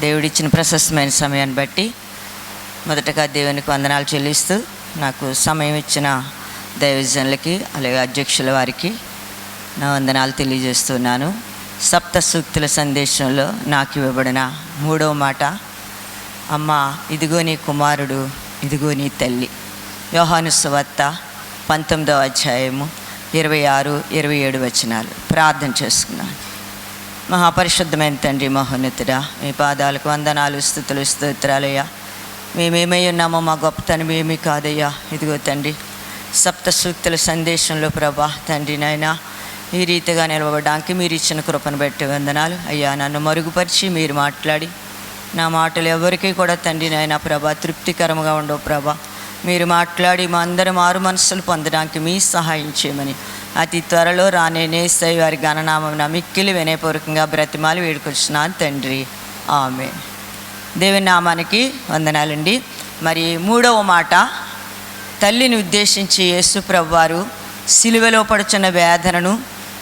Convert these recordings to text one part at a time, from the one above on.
దేవుడిచ్చిన ప్రశస్తమైన సమయాన్ని బట్టి మొదటగా దేవునికి వందనాలు చెల్లిస్తూ నాకు సమయం ఇచ్చిన దైవజనులకి అలాగే అధ్యక్షుల వారికి నా వందనాలు తెలియజేస్తున్నాను. సప్త సూక్తుల సందేశంలో నాకు ఇవ్వబడిన మూడవ మాట అమ్మ ఇదిగో నీ కుమారుడు ఇదిగో నీ తల్లి. యోహాను సువార్త పంతొమ్మిదవ అధ్యాయము ఇరవై ఆరు ఇరవై ఏడు వచనాలు. ప్రార్థన చేసుకున్నాను మహాపరిశుద్ధమైన తండ్రి మహోన్నతుడా మీ పాదాలకు వందనాలు స్థుతులు స్తోత్రాలయ్యా. మేమేమై ఉన్నామో మా గొప్పతనం ఏమీ కాదయ్యా. ఇదిగో తండ్రి సప్త సూక్తుల సందేశంలో ప్రభా తండ్రి నాయన ఈ రీతిగా నిలవడానికి మీరు ఇచ్చిన కృపను బట్టి వందనాలు. అయ్యా నన్ను మరుగుపరిచి మీరు మాట్లాడి నా మాటలు ఎవరికీ కూడా తండ్రి నాయన ప్రభా తృప్తికరంగా ఉండవు ప్రభా. మీరు మాట్లాడి మా అందరం మారు మనసులు పొందడానికి మీ సహాయం చేయమని అతి త్వరలో రానే వారి గణనామం మిక్కిలి వినయపూర్వకంగా బ్రతిమాలు వేడుకొచ్చినాను తండ్రి. ఆమె దేవుని నామానికి వందనాలండి. మరి మూడవ మాట తల్లిని ఉద్దేశించి యేసు ప్రభువారు సిలువలో పడుచున్న వేదనను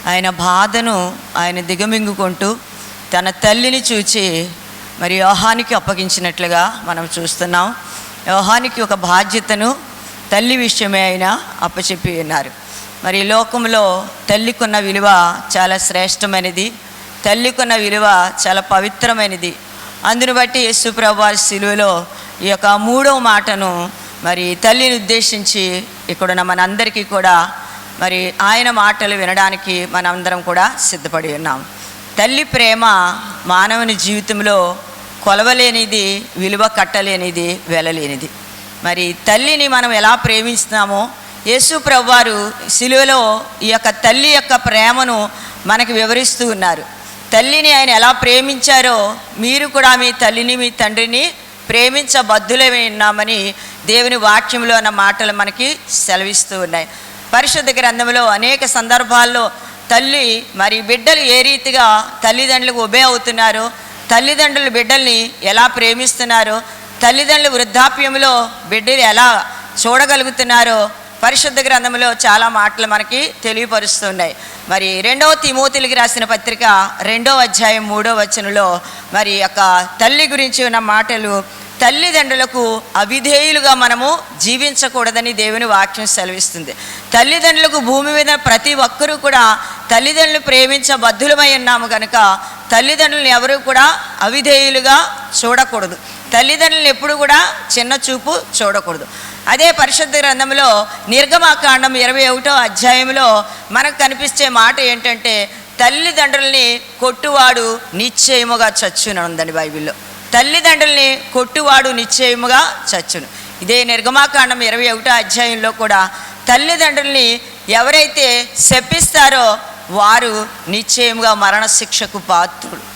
ఆయన బాధను ఆయన దిగమింగుకుంటూ తన తల్లిని చూచి మరి యోహానికి అప్పగించినట్లుగా మనం చూస్తున్నాం. యోహానికి ఒక బాధ్యతను తల్లి విషయమే ఆయన అప్పచెప్పి ఉన్నారు. మరి లోకంలో తల్లికున్న విలువ చాలా శ్రేష్టమైనది. తల్లికున్న విలువ చాలా పవిత్రమైనది. అందును బట్టి యేసు ప్రభువారి సిలువలో ఈ యొక్క మూడవ మాటను మరి తల్లిని ఉద్దేశించి ఇక్కడున్న మనందరికీ కూడా మరి ఆయన మాటలు వినడానికి మనందరం కూడా సిద్ధపడి ఉన్నాం. తల్లి ప్రేమ మానవుని జీవితంలో కొలవలేనిది విలువ కట్టలేనిది వెలలేనిది. మరి తల్లిని మనం ఎలా ప్రేమిస్తున్నామో యేసు ప్రభువారు సిలువలో ఈ యొక్క తల్లి యొక్క ప్రేమను మనకి వివరిస్తూ ఉన్నారు. తల్లిని ఆయన ఎలా ప్రేమించారో మీరు కూడా మీ తల్లిని మీ తండ్రిని ప్రేమించబద్దులమే ఉన్నామని దేవుని వాక్యంలో అన్న మాటలు మనకి సెలవిస్తూ ఉన్నాయి. పరిశుద్ధ గ్రంథంలో అనేక సందర్భాల్లో తల్లి మరి బిడ్డలు ఏ రీతిగా తల్లిదండ్రులకు ఉభే అవుతున్నారో తల్లిదండ్రులు బిడ్డల్ని ఎలా ప్రేమిస్తున్నారో తల్లిదండ్రులు వృద్ధాప్యంలో బిడ్డలు ఎలా చూడగలుగుతున్నారో పరిశుద్ధ గ్రంథంలో చాలా మాటలు మనకి తెలియపరుస్తున్నాయి. మరి రెండవ తిమోతిలికి రాసిన పత్రిక రెండవ అధ్యాయం మూడో వచనంలో మరి యొక్క తల్లి గురించి ఉన్న మాటలు తల్లిదండ్రులకు అవిధేయులుగా మనము జీవించకూడదని దేవుని వాక్యం సెలవిస్తుంది. తల్లిదండ్రులకు భూమి మీద ప్రతి ఒక్కరూ కూడా తల్లిదండ్రులు ప్రేమించ బద్ధులమై ఉన్నాము కనుక తల్లిదండ్రులను ఎవరు కూడా అవిధేయులుగా చూడకూడదు. తల్లిదండ్రులను ఎప్పుడు కూడా చిన్న చూపు చూడకూడదు. అదే పరిశుద్ధ గ్రంథంలో నిర్గమాకాండం ఇరవై ఒకటో అధ్యాయంలో మనకు కనిపించే మాట ఏంటంటే తల్లిదండ్రుల్ని కొట్టువాడు నిశ్చయముగా చచ్చును ఉందండి బైబిల్లో. తల్లిదండ్రుల్ని కొట్టువాడు నిశ్చయముగా చచ్చును. ఇదే నిర్గమాకాండం ఇరవై ఒకటో అధ్యాయంలో కూడా తల్లిదండ్రుల్ని ఎవరైతే శపిస్తారో వారు నిశ్చయముగా మరణశిక్షకు పాత్రుడు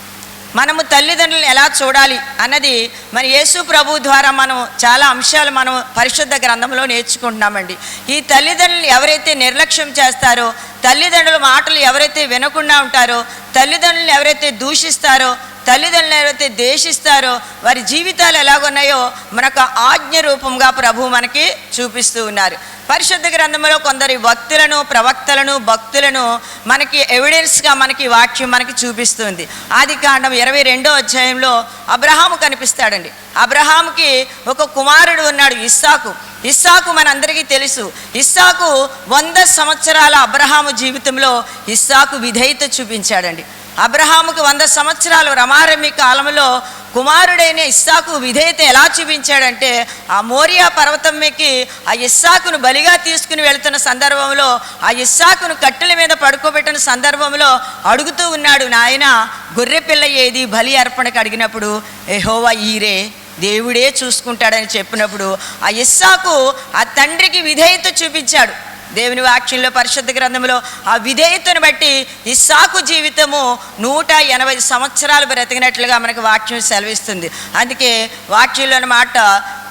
మనము తల్లిదండ్రులను ఎలా చూడాలి అన్నది మన యేసు ప్రభు ద్వారా మనం చాలా అంశాలు మనం పరిశుద్ధ గ్రంథంలో నేర్చుకుంటున్నామండి. ఈ తల్లిదండ్రులు ఎవరైతే నిర్లక్ష్యం చేస్తారో తల్లిదండ్రుల మాటలు ఎవరైతే వినకుండా ఉంటారో తల్లిదండ్రులను ఎవరైతే దూషిస్తారో తల్లిదండ్రులు ఎవరైతే దేశిస్తారో వారి జీవితాలు ఎలాగున్నాయో మనకు ఆజ్ఞ రూపంగా ప్రభు మనకి చూపిస్తూ ఉన్నారు. పరిశుద్ధ గ్రంథంలో కొందరి భక్తులను ప్రవక్తలను భక్తులను మనకి ఎవిడెన్స్గా మనకి వాక్యం మనకి చూపిస్తుంది. ఆది కాండం ఇరవై రెండో అధ్యాయంలో అబ్రహాము కనిపిస్తాడండి. అబ్రహాముకి ఒక కుమారుడు ఉన్నాడు ఇస్సాకు. ఇస్సాకు మనందరికీ తెలుసు. ఇస్సాకు వంద సంవత్సరాల అబ్రహాము జీవితంలో ఇస్సాకు విధేయత చూపించాడండి. అబ్రహాముకు వంద సంవత్సరాలు రమారమి కాలంలో కుమారుడైన ఇస్సాకు విధేయత ఎలా చూపించాడంటే ఆ మోరియా పర్వతం మీదకి ఆ ఇస్సాకును బలిగా తీసుకుని వెళుతున్న సందర్భంలో ఆ ఇస్సాకును కట్టెల మీద పడుకోబెట్టిన సందర్భంలో అడుగుతూ ఉన్నాడు నాయన గొర్రె పిల్ల ఏది బలి అర్పణకు అడిగినప్పుడు ఎహోవా ఈరే దేవుడే చూసుకుంటాడని చెప్పినప్పుడు ఆ ఇస్సాకు ఆ తండ్రికి విధేయత చూపించాడు. దేవుని వాక్యంలో పరిశుద్ధ గ్రంథంలో ఆ విధేయతను బట్టి ఇస్సాకు జీవితము నూట ఎనభై సంవత్సరాలు బ్రతికినట్లుగా మనకు వాక్యం సెలవిస్తుంది. అందుకే వాక్యంలోని మాట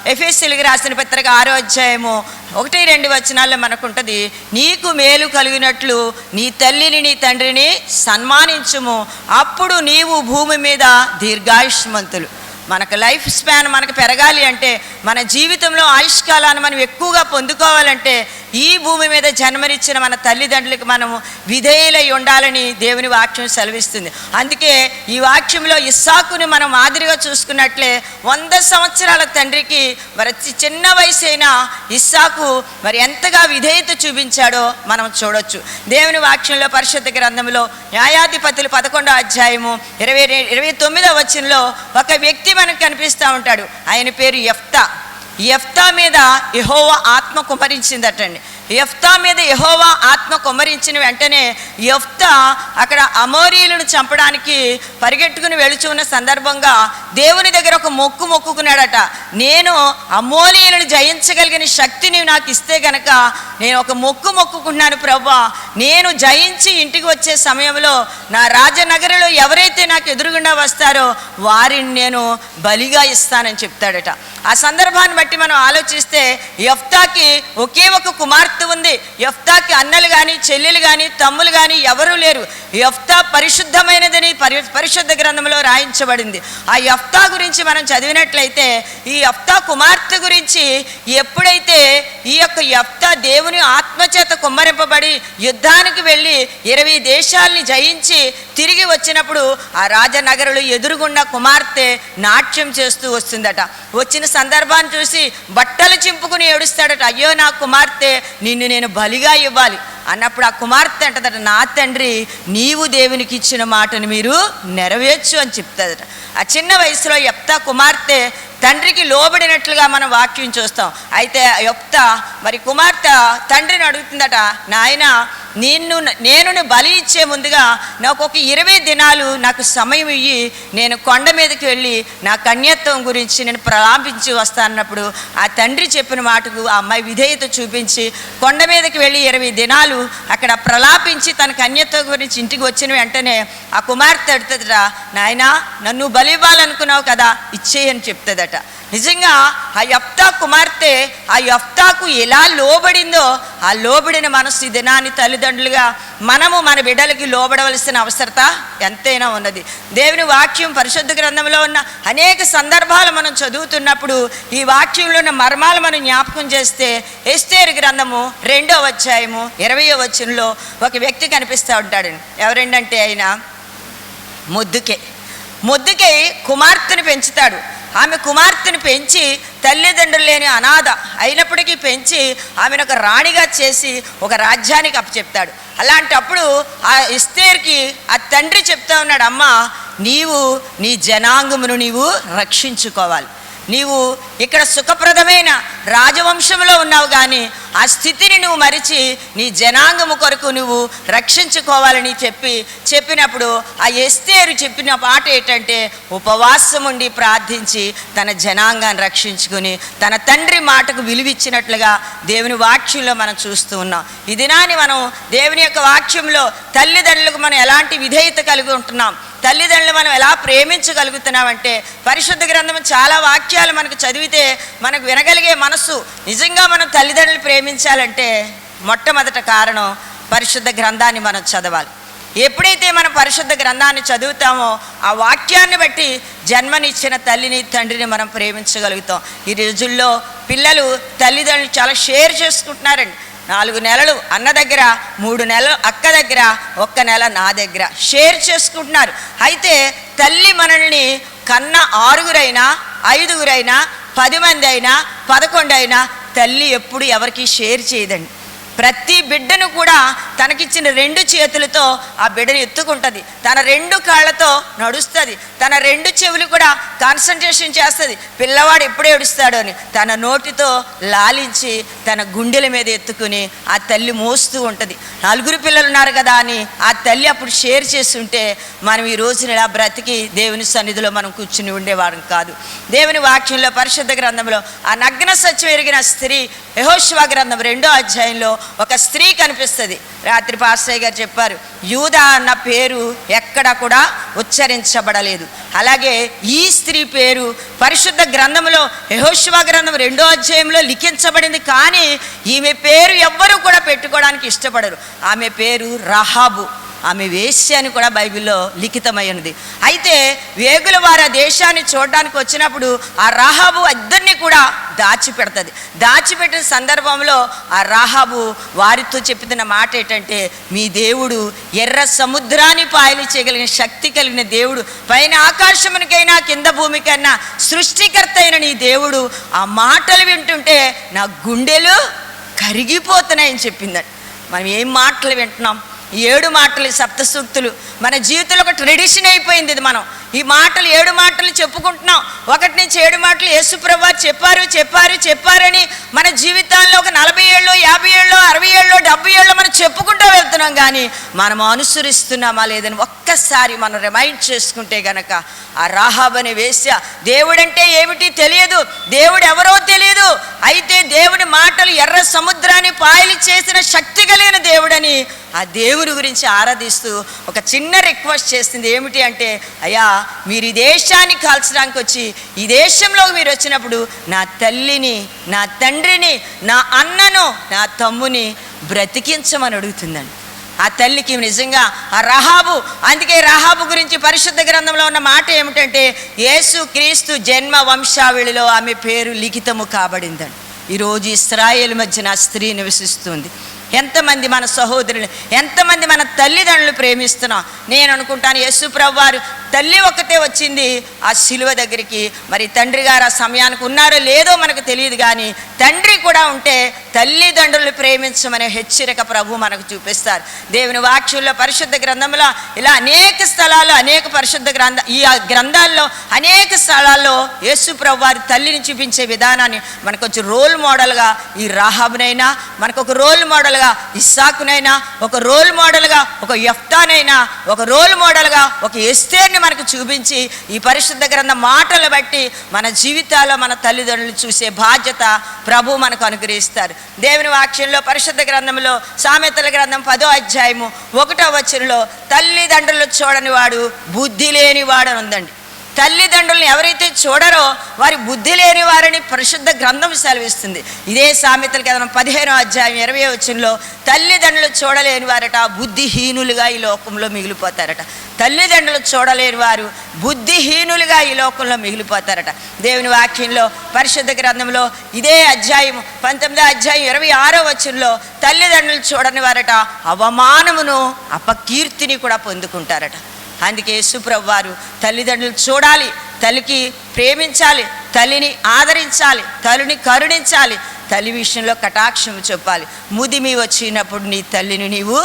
ఎఫ్ఎస్సీలకి రాసిన పత్రిక ఆరో అధ్యాయము ఒకటి రెండు వచనాల్లో మనకుంటుంది నీకు మేలు కలిగినట్లు నీ తల్లిని నీ తండ్రిని సన్మానించుము. అప్పుడు నీవు భూమి మీద దీర్ఘాయుష్మంతులు. మనకు లైఫ్ స్పాన్ మనకు పెరగాలి అంటే మన జీవితంలో ఆయుష్కాలాన్ని మనం ఎక్కువగా పొందుకోవాలంటే ఈ భూమి మీద జన్మనిచ్చిన మన తల్లిదండ్రులకు మనము విధేయులై ఉండాలని దేవుని వాక్యం సెలవిస్తుంది. అందుకే ఈ వాక్యంలో ఇస్సాకుని మనం మాదిరిగా చూసుకున్నట్లే వంద సంవత్సరాల తండ్రికి మరి చి- చిన్న వయసు అయినా ఇస్సాకు మరి ఎంతగా విధేయత చూపించాడో మనం చూడొచ్చు. దేవుని వాక్యంలో పరిశుద్ధ గ్రంథంలో న్యాయాధిపతులు పదకొండో అధ్యాయము ఇరవై ఇరవై తొమ్మిదో వచనంలో ఒక వ్యక్తి మనకు కనిపిస్తూ ఉంటాడు. ఆయన పేరు ఎఫ్తా ఎఫ్తా మీద యహోవా ఆత్మ కుమరించిందటండి. ఎఫ్తా మీద యహోవా ఆత్మ కుమరించిన వెంటనే ఎఫ్తా అక్కడ అమోరీలను చంపడానికి పరిగెట్టుకుని వెళుచున్న సందర్భంగా దేవుని దగ్గర ఒక మొక్కు మొక్కుకున్నాడట. నేను అమోరీలను జయించగలిగిన శక్తిని నాకు ఇస్తే గనక నేను ఒక మొక్కు మొక్కుకున్నాను ప్రభా నేను జయించి ఇంటికి వచ్చే సమయంలో నా రాజనగరంలో ఎవరైతే నాకు ఎదురుగుండా వస్తారో వారిని నేను బలిగా ఇస్తానని చెప్తాడట. ఆ సందర్భాన్ని బట్టి మనం ఆలోచిస్తే యఫ్తాకి ఒకే ఒక కుమార్తె ఉంది. యఫ్తాకి అన్నలు కానీ చెల్లెలు కానీ తమ్ములు కానీ ఎవరూ లేరు. యఫ్తా పరిశుద్ధమైనదని పరి పరిశుద్ధ గ్రంథంలో రాయించబడింది. ఆ యఫ్తా గురించి మనం చదివినట్లయితే ఈ యఫ్తా కుమార్తె గురించి ఎప్పుడైతే ఈ యొక్క యఫ్తా దేవుని ఆత్మచేత కుమ్మరింపబడి యుద్ధానికి వెళ్ళి ఇరవై దేశాల్ని జయించి తిరిగి వచ్చినప్పుడు ఆ రాజనగరులు ఎదురుగుండా కుమార్తె నాట్యం చేస్తూ వస్తుందట. వచ్చిన సందర్భాన్ని చూసి బట్టలు చింపుకుని ఏడుస్తాడట అయ్యో నా కుమార్తె నిన్ను నేను బలిగా ఇవ్వాలి. అన్నప్పుడు ఆ కుమార్తె అంటదట నా తండ్రి నీవు దేవునికి ఇచ్చిన మాటను మీరు నెరవేర్చు అని చెప్తాదట. ఆ చిన్న వయసులో ఎప్తా కుమార్తె తండ్రికి లోబడినట్లుగా మనం వాక్యం చూస్తాం. అయితే యొప్త మరి కుమార్తె తండ్రిని అడుగుతుందట నాయన నిన్ను నేను బలి ఇచ్చే ముందుగా నాకు ఒక ఇరవై దినాలు నాకు సమయం ఇయ్యి నేను కొండ మీదకి వెళ్ళి నా కన్యత్వం గురించి నేను ప్రలాపించి వస్తానన్నప్పుడు ఆ తండ్రి చెప్పిన మాటకు ఆ అమ్మాయి విధేయత చూపించి కొండ మీదకి వెళ్ళి ఇరవై దినాలు అక్కడ ప్రలాపించి తన కన్యత్వం గురించి ఇంటికి వచ్చిన వెంటనే ఆ కుమార్తె అడుగుతుందట నాయన నన్ను బలి ఇవ్వాలనుకున్నావు కదా ఇచ్చేయని చెప్తుందట. నిజంగా ఆ యప్తా కుమార్తె ఆ యప్తాకు ఎలా లోబడిందో ఆ లోబడిన మనసు దినాన్ని తల్లి తల్లిదండ్రులుగా మనము మన బిడ్డలకి లోబడవలసిన అవసరత ఎంతైనా ఉన్నది. దేవుని వాక్యం పరిశుద్ధ గ్రంథంలో ఉన్న అనేక సందర్భాలు మనం చదువుతున్నప్పుడు ఈ వాక్యంలో ఉన్న మర్మాలు మనం జ్ఞాపకం చేస్తే ఎస్తేరు గ్రంథము రెండో అధ్యాయము ఇరవయో వచ్చనంలో ఒక వ్యక్తి కనిపిస్తూ ఉంటాడు. ఎవరంటే ఆయన ముద్దుకే. ముద్దుకై కుమార్తెను పెంచుతాడు. ఆమె కుమార్తెను పెంచి తల్లిదండ్రులు లేని అనాథ అయినప్పటికీ పెంచి ఆమెను ఒక రాణిగా చేసి ఒక రాజ్యానికి అప్పచెప్తాడు. అలాంటప్పుడు ఆ ఇస్తేర్కి ఆ తండ్రి చెప్తా ఉన్నాడు అమ్మ నీవు నీ జనాంగమును నీవు రక్షించుకోవాలి. నీవు ఇక్కడ సుఖప్రదమైన రాజవంశంలో ఉన్నావు కానీ ఆ స్థితిని నువ్వు మరిచి నీ జనాంగము కొరకు నువ్వు రక్షించుకోవాలని చెప్పి చెప్పినప్పుడు ఆ ఎస్తేరు చెప్పిన పాట ఏంటంటే ఉపవాసం ఉండి ప్రార్థించి తన జనాంగాన్ని రక్షించుకుని తన తండ్రి మాటకు విలువిచ్చినట్లుగా దేవుని వాక్యంలో మనం చూస్తూ ఉన్నాం. ఈ దినాన్ని మనం దేవుని యొక్క వాక్యంలో తల్లిదండ్రులకు మనం ఎలాంటి విధేయత కలిగి ఉంటున్నాం? తల్లిదండ్రులు మనం ఎలా ప్రేమించగలుగుతున్నామంటే పరిశుద్ధ గ్రంథం చాలా వాక్యాలు మనకు చదివితే మనకు వినగలిగే మనస్సు. నిజంగా మనం తల్లిదండ్రులు ప్రేమించాలంటే మొట్టమొదట కారణం పరిశుద్ధ గ్రంథాన్ని మనం చదవాలి. ఎప్పుడైతే మనం పరిశుద్ధ గ్రంథాన్ని చదువుతామో ఆ వాక్యాన్ని బట్టి జన్మనిచ్చిన తల్లిని తండ్రిని మనం ప్రేమించగలుగుతాం. ఈ రోజుల్లో పిల్లలు తల్లిదండ్రులు చాలా షేర్ చేసుకుంటున్నారండి. నాలుగు నెలలు అన్న దగ్గర మూడు నెలలు అక్క దగ్గర ఒక్క నెల నా దగ్గర. షేర్ చేసుకుంటున్నారు. అయితే తల్లి మనల్ని కన్న ఆరుగురైనా ఐదుగురైనా పది మంది అయినా పదకొండు అయినా తల్లి ఎప్పుడు ఎవరికి షేర్ చేయదండి. ప్రతి బిడ్డను కూడా తనకిచ్చిన రెండు చేతులతో ఆ బిడ్డను ఎత్తుకుంటుంది. తన రెండు కాళ్ళతో నడుస్తుంది. తన రెండు చెవులు కూడా కాన్సన్ట్రేషన్ చేస్తుంది. పిల్లవాడు ఎప్పుడు ఏడుస్తాడో అని తన నోటితో లాలించి తన గుండెల మీద ఎత్తుకుని ఆ తల్లి మోస్తూ ఉంటుంది. నలుగురు పిల్లలు ఉన్నారు కదా అని ఆ తల్లి అప్పుడు షేర్ చేస్తుంటే మనం ఈ రోజున ఇలా బ్రతికి దేవుని సన్నిధిలో మనం కూర్చుని ఉండేవారం కాదు. దేవుని వాక్యంలో పరిశుద్ధ గ్రంథంలో ఆ నగ్న సత్యం ఎరిగిన స్త్రీ యహోశివ గ్రంథం రెండో అధ్యాయంలో ఒక స్త్రీ కనిపిస్తుంది. రాత్రి పాస్టయ్య గారు చెప్పారు యూదా అన్న పేరు ఎక్కడ కూడా ఉచ్చరించబడలేదు. అలాగే ఈ స్త్రీ పేరు పరిశుద్ధ గ్రంథంలో యహోశివ గ్రంథం రెండో అధ్యాయంలో లిఖించబడింది. కానీ ఈమె పేరు ఎవ్వరూ కూడా పెట్టుకోవడానికి ఇష్టపడరు. ఆమె పేరు రహాబు. ఆమె వేశ్య అని కూడా బైబిల్లో లిఖితమై అయితే వేగుల వారు ఆ దేశాన్ని చూడడానికి వచ్చినప్పుడు ఆ రాహాబు ఇద్దరిని కూడా దాచిపెడుతుంది. దాచిపెట్టిన సందర్భంలో ఆ రాహాబు వారితో చెప్తున్న మాట ఏంటంటే మీ దేవుడు ఎర్ర సముద్రాన్ని పాయలు చేయగలిగిన శక్తి కలిగిన దేవుడు. పైన ఆకాశమునికైనా కింద భూమికైనా సృష్టికర్త అయిన నీ దేవుడు. ఆ మాటలు వింటుంటే నా గుండెలు కరిగిపోతున్నాయని చెప్పిందండి మనం ఏం మాటలు వింటున్నాం? ఏడు మాటలు సప్త సూక్తులు మన జీవితంలో ఒక ట్రెడిషన్ అయిపోయింది ఇది మనం. ఈ మాటలు ఏడు మాటలు చెప్పుకుంటున్నాం. ఒకటి నుంచి ఏడు మాటలు యేసుప్రభు చెప్పారు చెప్పారు చెప్పారని మన జీవితాల్లో ఒక నలభై ఏళ్ళు యాభై ఏళ్ళు అరవై ఏళ్ళు డెబ్బై ఏళ్ళు మనం చెప్పుకుంటూ వెళ్తున్నాం కానీ మనం అనుసరిస్తున్నామా లేదని ఒక్కసారి మనం రిమైండ్ చేసుకుంటే గనక ఆ రాహాబ్ అనే వేశ్య దేవుడంటే ఏమిటి తెలియదు దేవుడు ఎవరో తెలియదు. అయితే దేవుడి మాటలు ఎర్ర సముద్రాన్ని పాయలు చేసిన శక్తి కలిగిన దేవుడని ఆ దేవుని గురించి ఆరాధిస్తూ ఒక చిన్న రిక్వెస్ట్ చేస్తుంది. ఏమిటి అంటే అయ్యా మీరు ఈ దేశాన్ని కాల్చడానికి వచ్చి ఈ దేశంలో మీరు వచ్చినప్పుడు నా తల్లిని నా తండ్రిని నా అన్నను నా తమ్ముని బ్రతికించమని అడుగుతుందండి ఆ తల్లికి నిజంగా ఆ రహాబు అందుకే రహాబు గురించి పరిశుద్ధ గ్రంథంలో ఉన్న మాట ఏమిటంటే యేసు క్రీస్తు జన్మ వంశావళిలో ఆమె పేరు లిఖితము కాబడిందండి ఈరోజు ఇస్రాయేల్ మధ్యన స్త్రీ నివసిస్తుంది. ఎంతమంది మన సహోదరులు ఎంతమంది మన తల్లిదండ్రులు ప్రేమిస్తున్నాం. నేను అనుకుంటాను యేసు ప్రభు వారు తల్లి ఒక్కటే వచ్చింది ఆ శిలువ దగ్గరికి. మరి తండ్రి గారు ఆ సమయానికి ఉన్నారో లేదో మనకు తెలియదు కానీ తండ్రి కూడా ఉంటే తల్లిదండ్రులు ప్రేమించమనే హెచ్చరిక ప్రభు మనకు చూపిస్తారు. దేవుని వాక్యంలో పరిశుద్ధ గ్రంథంలో ఇలా అనేక స్థలాల్లో అనేక పరిశుద్ధ గ్రంథ ఈ గ్రంథాల్లో అనేక స్థలాల్లో యేసు ప్రభు వారి తల్లిని చూపించే విధానాన్ని మనకు కొంచెం రోల్ మోడల్గా ఈ రాహాబునైనా మనకు ఒక రోల్ మోడల్గా ఇస్సాకునైనా ఒక రోల్ మోడల్గా ఒక యఫ్తానైనా ఒక రోల్ మోడల్గా ఒక ఎస్తేర్ని మనకు చూపించి ఈ పరిశుద్ధ గ్రంథ మాటలు బట్టి మన జీవితాల్లో మన తల్లిదండ్రులు చూసే బాధ్యత ప్రభు మనకు అనుగ్రహిస్తారు. దేవుని వాక్యంలో పరిశుద్ధ గ్రంథంలో సామెతల గ్రంథం పదో అధ్యాయము ఒకటో వచనంలో తల్లిదండ్రులు చూడని వాడు బుద్ధి లేని వాడు అని ఉందండి. తల్లిదండ్రులను ఎవరైతే చూడరో వారి బుద్ధి లేని వారిని పరిశుద్ధ గ్రంథం సెలవిస్తుంది. ఇదే సామెతల కదా పదిహేనో అధ్యాయం ఇరవై వచ్చినలో తల్లిదండ్రులు చూడలేని వారట బుద్ధిహీనులుగా ఈ లోకంలో మిగిలిపోతారట. తల్లిదండ్రులు చూడలేని వారు బుద్ధిహీనులుగా ఈ లోకంలో మిగిలిపోతారట. దేవుని వాక్యంలో పరిశుద్ధ గ్రంథంలో ఇదే అధ్యాయం పంతొమ్మిదో అధ్యాయం ఇరవై ఆరో వచనంలో తల్లిదండ్రులు చూడని వారట అవమానమును అపకీర్తిని కూడా పొందుకుంటారట. అందుకే యేసుప్రభు వారు తల్లిదండ్రులు చూడాలి తల్లికి ప్రేమించాలి తల్లిని ఆదరించాలి తల్లిని కరుణించాలి తల్లి విషయంలో కటాక్షం చెప్పాలి. ముదిమి వచ్చినప్పుడు నీ తల్లిని నీవు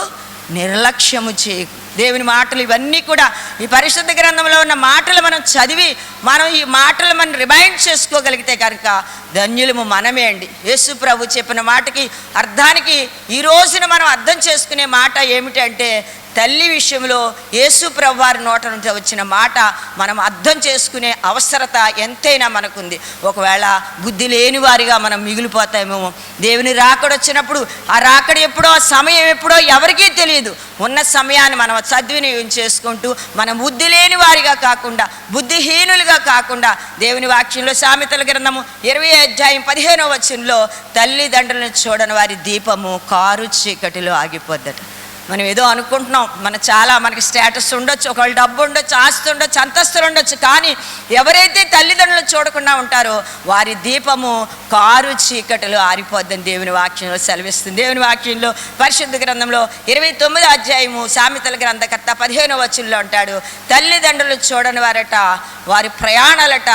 నిర్లక్ష్యము చేయకు. దేవుని మాటలు ఇవన్నీ కూడా ఈ పరిశుద్ధ గ్రంథంలో ఉన్న మాటలు మనం చదివి మనం ఈ మాటలు మనం రిమైండ్ చేసుకోగలిగితే కనుక ధన్యులము మనమే అండి. యేసు ప్రభు చెప్పిన మాటకి అర్థానికి ఈ రోజున మనం అర్థం చేసుకునే మాట ఏమిటంటే తల్లి విషయంలో యేసు ప్రభువారి నోట నుంచి వచ్చిన మాట మనం అర్థం చేసుకునే అవసరత ఎంతైనా మనకుంది. ఒకవేళ బుద్ధి లేని వారిగా మనం మిగిలిపోతామేమో. దేవుని రాకడొచ్చినప్పుడు ఆ రాకడ ఎప్పుడో ఆ సమయం ఎప్పుడో ఎవరికీ తెలియదు. ఉన్న సమయాన్ని మనం సద్వినియోగం చేసుకుంటూ మనం బుద్ధి లేని వారిగా కాకుండా బుద్ధిహీనులుగా కాకుండా దేవుని వాక్యంలో సామెతల గ్రంథము ఇరవై అధ్యాయం పదిహేనో వచనంలో తల్లిదండ్రులను చూడని వారి దీపము కారు చీకటిలో ఆగిపోద్దట. మనం ఏదో అనుకుంటున్నాం. మన చాలా మనకి స్టేటస్ ఉండొచ్చు ఒకళ్ళు డబ్బు ఉండొచ్చు ఆస్తి ఉండొచ్చు అంతస్తులు ఉండొచ్చు కానీ ఎవరైతే తల్లిదండ్రులు చూడకుండా ఉంటారో వారి దీపము కారు చీకటిలో ఆరిపోద్దని దేవుని వాక్యంలో సెలవిస్తుంది. దేవుని వాక్యంలో పరిశుద్ధ గ్రంథంలో ఇరవై తొమ్మిది అధ్యాయము సామెతల గ్రంథకర్త పదిహేను వచనంలో ఉంటాడు తల్లిదండ్రులు చూడని వారట వారి ప్రయాణాలట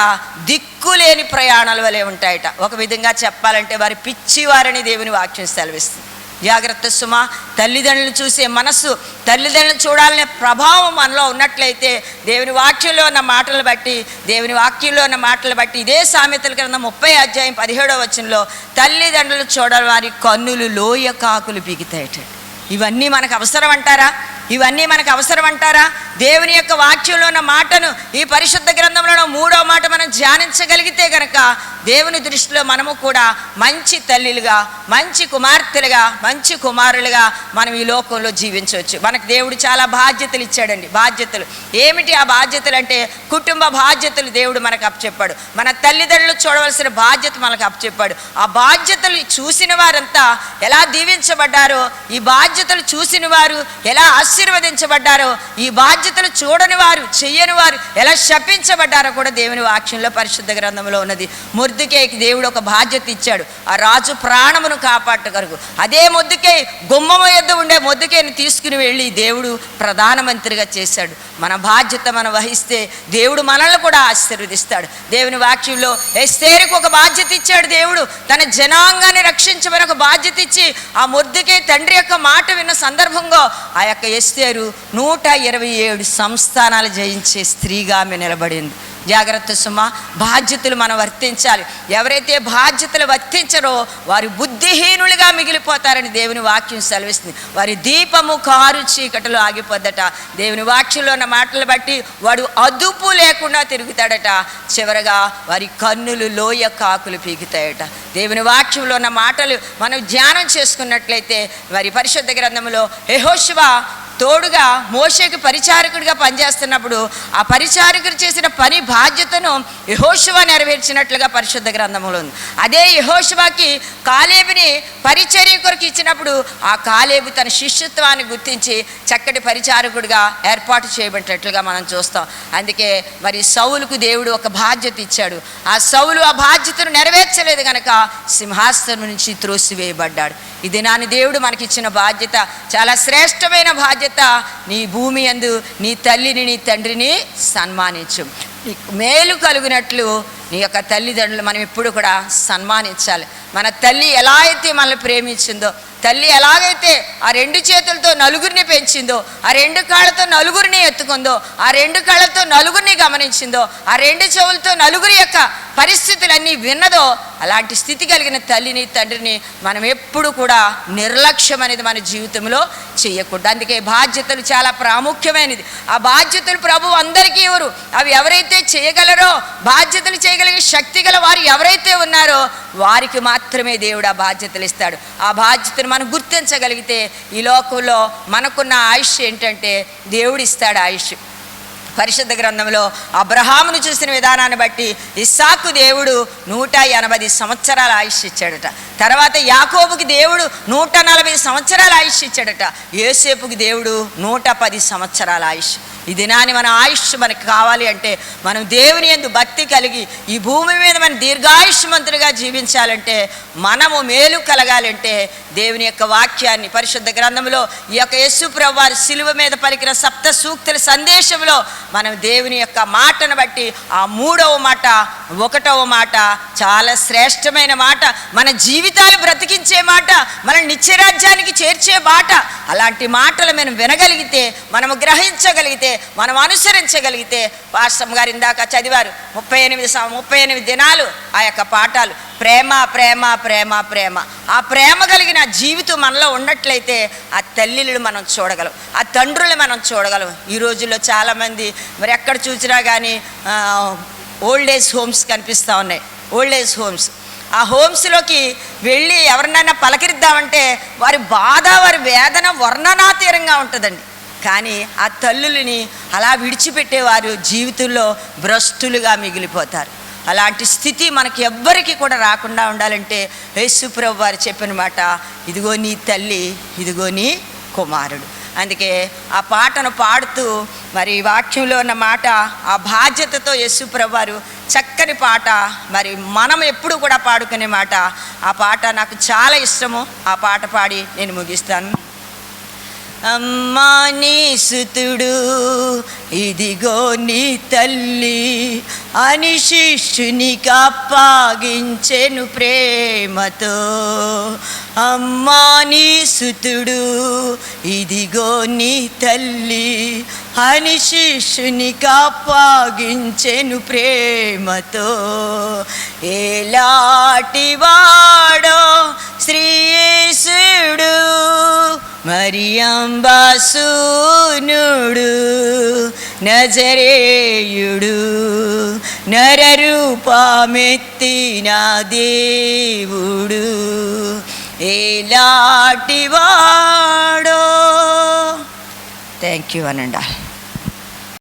దిక్కులేని ప్రయాణాల వలె ఉంటాయట. ఒక విధంగా చెప్పాలంటే వారి పిచ్చి వారని దేవుని వాక్యం సెలవిస్తుంది. జాగ్రత్త సుమ. తల్లిదండ్రులను చూసే మనస్సు తల్లిదండ్రులు చూడాలనే ప్రభావం మనలో ఉన్నట్లయితే దేవుని వాక్యంలో ఉన్న మాటలు బట్టి దేవుని వాక్యంలో ఉన్న మాటలు బట్టి ఇదే సామెతల క్రింద ముప్పై అధ్యాయం పదిహేడవ వచనంలో తల్లిదండ్రులు చూడాలి వారి కన్నులు లోయ కాకులు పీకుతాయట. ఇవన్నీ మనకు అవసరం అంటారా? ఇవన్నీ మనకు అవసరం అంటారా? దేవుని యొక్క వాక్యంలో ఉన్న మాటను ఈ పరిశుద్ధ గ్రంథంలో మూడో మాట మనం ధ్యానించగలిగితే కనుక దేవుని దృష్టిలో మనము కూడా మంచి తల్లిలుగా మంచి కుమార్తెలుగా మంచి కుమారులుగా మనం ఈ లోకంలో జీవించవచ్చు. మనకు దేవుడు చాలా బాధ్యతలు ఇచ్చాడండి. బాధ్యతలు. ఏమిటి ఆ బాధ్యతలు అంటే కుటుంబ బాధ్యతలు దేవుడు మనకు అప్పచెప్పాడు. మన తల్లిదండ్రులు చూడవలసిన బాధ్యత మనకు అప్పచెప్పాడు. ఆ బాధ్యతలు చూసిన వారంతా ఎలా దీవించబడ్డారో ఈ బాధ్యతలు చూసిన వారు ఎలా ఆశీర్వదించబడ్డారో ఈ బాధ్యతలు చూడని వారు చెయ్యని వారు ఎలా శపించబడ్డారో కూడా దేవుని వాక్యంలో పరిశుద్ధ గ్రంథంలో ఉన్నది. ముద్దుకేకి దేవుడు ఒక బాధ్యత ఇచ్చాడు. ఆ రాజు ప్రాణమును కాపాడగలుగు అదే ముద్దుకే గుమ్మము యొద్ద ఉండే ముద్దుకేని తీసుకుని వెళ్ళి దేవుడు ప్రధానమంత్రిగా చేశాడు. మన బాధ్యత మనం వహిస్తే దేవుడు మనల్ని కూడా ఆశీర్వదిస్తాడు. దేవుని వాక్యంలో ఎస్తేరుకు ఒక బాధ్యత ఇచ్చాడు దేవుడు. తన జనాంగాన్ని రక్షించమని ఒక బాధ్యత ఇచ్చి ఆ ముద్దుకే తండ్రి యొక్క మాట విన్న సందర్భంగా ఆ యొక్క ఎస్తేరు నూట ఇరవై ఏడు సంస్థానాలు జయించే స్త్రీగా ఆమె నిలబడింది. జాగ్రత్త సుమ బాధ్యతలు మనం వర్తించాలి. ఎవరైతే బాధ్యతలు వర్తించరో వారు బుద్ధిహీనులుగా మిగిలిపోతారని దేవుని వాక్యం సెలవిస్తుంది. వారి దీపము కారు చీకటిలో ఆగిపోద్దట. దేవుని వాక్యంలో ఉన్న మాటలు బట్టి వాడు అదుపు లేకుండా తిరుగుతాడట. చివరగా వారి కన్నులు లోయ కాకులు పీకుతాయట. దేవుని వాక్యంలో ఉన్న మాటలు మనం ధ్యానం చేసుకున్నట్లయితే వారి పరిశుద్ధ గ్రంథంలో యెహోషువ తోడుగా మోషేకి పరిచారకుడిగా పనిచేస్తున్నప్పుడు ఆ పరిచారకుడు చేసిన పని బాధ్యతను యహోశివ నెరవేర్చినట్లుగా పరిశుద్ధ గ్రంథంలో ఉంది. అదే యహోశివాకి కాలేబుని పరిచర్య కొరకు ఇచ్చినప్పుడు ఆ కాలేబు తన శిష్యత్వాన్ని గుర్తించి చక్కటి పరిచారకుడిగా ఏర్పాటు చేయబడినట్లుగా మనం చూస్తాం. అందుకే మరి సౌలుకు దేవుడు ఒక బాధ్యత ఇచ్చాడు. ఆ సౌలు ఆ బాధ్యతను నెరవేర్చలేదు కనుక సింహాసనం నుంచి త్రోసివేయబడ్డాడు. ఈ దినాన్ని దేవుడు మనకిచ్చిన బాధ్యత చాలా శ్రేష్టమైన బాధ్యత నీ భూమి అందు నీ తల్లిని నీ తండ్రిని సన్మానించు. నీకు మేలు కలుగునట్లు నీ యొక్క తల్లిదండ్రులు మనం ఎప్పుడు కూడా సన్మానించాలి. మన తల్లి ఎలా అయితే మనల్ని ప్రేమించిందో తల్లి ఎలాగైతే ఆ రెండు చేతులతో నలుగురిని పెంచిందో ఆ రెండు కాళ్ళతో నలుగురిని ఎత్తుకుందో ఆ రెండు కాళ్ళతో నలుగురిని గమనించిందో ఆ రెండు చెవులతో నలుగురి యొక్క పరిస్థితులన్నీ విన్నదో అలాంటి స్థితి కలిగిన తల్లిని తండ్రిని మనం ఎప్పుడు కూడా నిర్లక్ష్యం అనేది మన జీవితంలో చేయకూడదు. అందుకే బాధ్యతలు చాలా ప్రాముఖ్యమైనది. ఆ బాధ్యతలు ప్రభు అందరికీ ఇవ్వరు. అవి ఎవరైతే చేయగలరో బాధ్యతలు చేయగలిగే శక్తి గల వారు ఎవరైతే ఉన్నారో వారికి మాత్రమే దేవుడు ఆ బాధ్యతలు ఇస్తాడు. ఆ బాధ్యతను మనం గుర్తించగలిగితే ఈ లోకంలో మనకున్న ఆయుష్ ఏంటంటే దేవుడు ఇస్తాడు ఆయుష్. పరిశుద్ధ గ్రంథంలో అబ్రహామును చూసిన విధానాన్ని బట్టి ఇస్సాకు దేవుడు నూట ఎనభై సంవత్సరాల ఆయుష్ ఇచ్చాడట. తర్వాత యాకోబుకి దేవుడు నూట నలభై సంవత్సరాల ఆయుష్ ఇచ్చాడట. యోసేపుకి దేవుడు నూట పది సంవత్సరాల ఆయుష్. ఈ దినాన్ని మన ఆయుష్ మనకి కావాలి అంటే మనం దేవుని ఎందు భక్తి కలిగి ఈ భూమి మీద మనం దీర్ఘాయుష్మంతులుగా జీవించాలంటే మనము మేలు కలగాలంటే దేవుని యొక్క వాక్యాన్ని పరిశుద్ధ గ్రంథంలో ఈ యొక్క యేసు ప్రభు వారి శిలువ మీద పలికిన సప్త సూక్తుల సందేశంలో మనం దేవుని యొక్క మాటను బట్టి ఆ మూడవ మాట ఒకటవ మాట చాలా శ్రేష్టమైన మాట. మన జీవితాలు బ్రతికించే మాట మన నిత్యరాజ్యానికి చేర్చే మాట. అలాంటి మాటలు మనం వినగలిగితే మనము గ్రహించగలిగితే మనం అనుసరించగలిగితే వాస్తవం గారు ఇందాక చదివారు ముప్పై ఎనిమిది ముప్పై ఎనిమిది దినాలు ఆ యొక్క పాఠాలు. ప్రేమ ప్రేమ ప్రేమ ప్రేమ. ఆ ప్రేమ కలిగిన జీవితం మనలో ఉన్నట్లయితే ఆ తల్లిలు మనం చూడగలం. ఆ తండ్రులు మనం చూడగలం. ఈ రోజుల్లో చాలామంది మరి ఎక్కడ చూసినా కానీ ఓల్డ్ ఏజ్ హోమ్స్ కనిపిస్తూ ఉన్నాయి. Old age homes. ఆ హోమ్స్లోకి వెళ్ళి ఎవరినైనా పలకరిద్దామంటే వారి బాధ వారి వేదన వర్ణనాతీరంగా ఉంటుందండి. కానీ ఆ తల్లులని అలా విడిచిపెట్టేవారు జీవితంలో భ్రష్టులుగా మిగిలిపోతారు. అలాంటి స్థితి మనకి ఎవ్వరికీ కూడా రాకుండా ఉండాలంటే యేసుప్రభు వారు చెప్పిన మాట ఇదిగో నీ తల్లి ఇదిగో నీ కుమారుడు. అందుకే ఆ పాటను పాడుతూ మరి వాక్యంలో ఉన్న మాట ఆ బాధ్యతతో యేసుప్రభు వారు చక్కని పాట మరి మనం ఎప్పుడు కూడా పాడుకునే మాట ఆ పాట నాకు చాలా ఇష్టము. ఆ పాట పాడి నేను ముగిస్తాను. అమ్మా నీ సుతుడు ఇదిగో నీ తల్లి అని శిష్యుని కాపాగించెను ప్రేమతో. అమ్మా నీ సుతుడు ఇదిగో నీ తల్లి అని శిష్యుని కాపాగించెను ప్రేమతో. ఎలాంటి వాడో మరియంబాసూనుడు నజరేయుడు నరరూపుడై రూపమెత్తిన దేవుడు ఎలాంటివాడో థ్యాంక్ యూ అనండి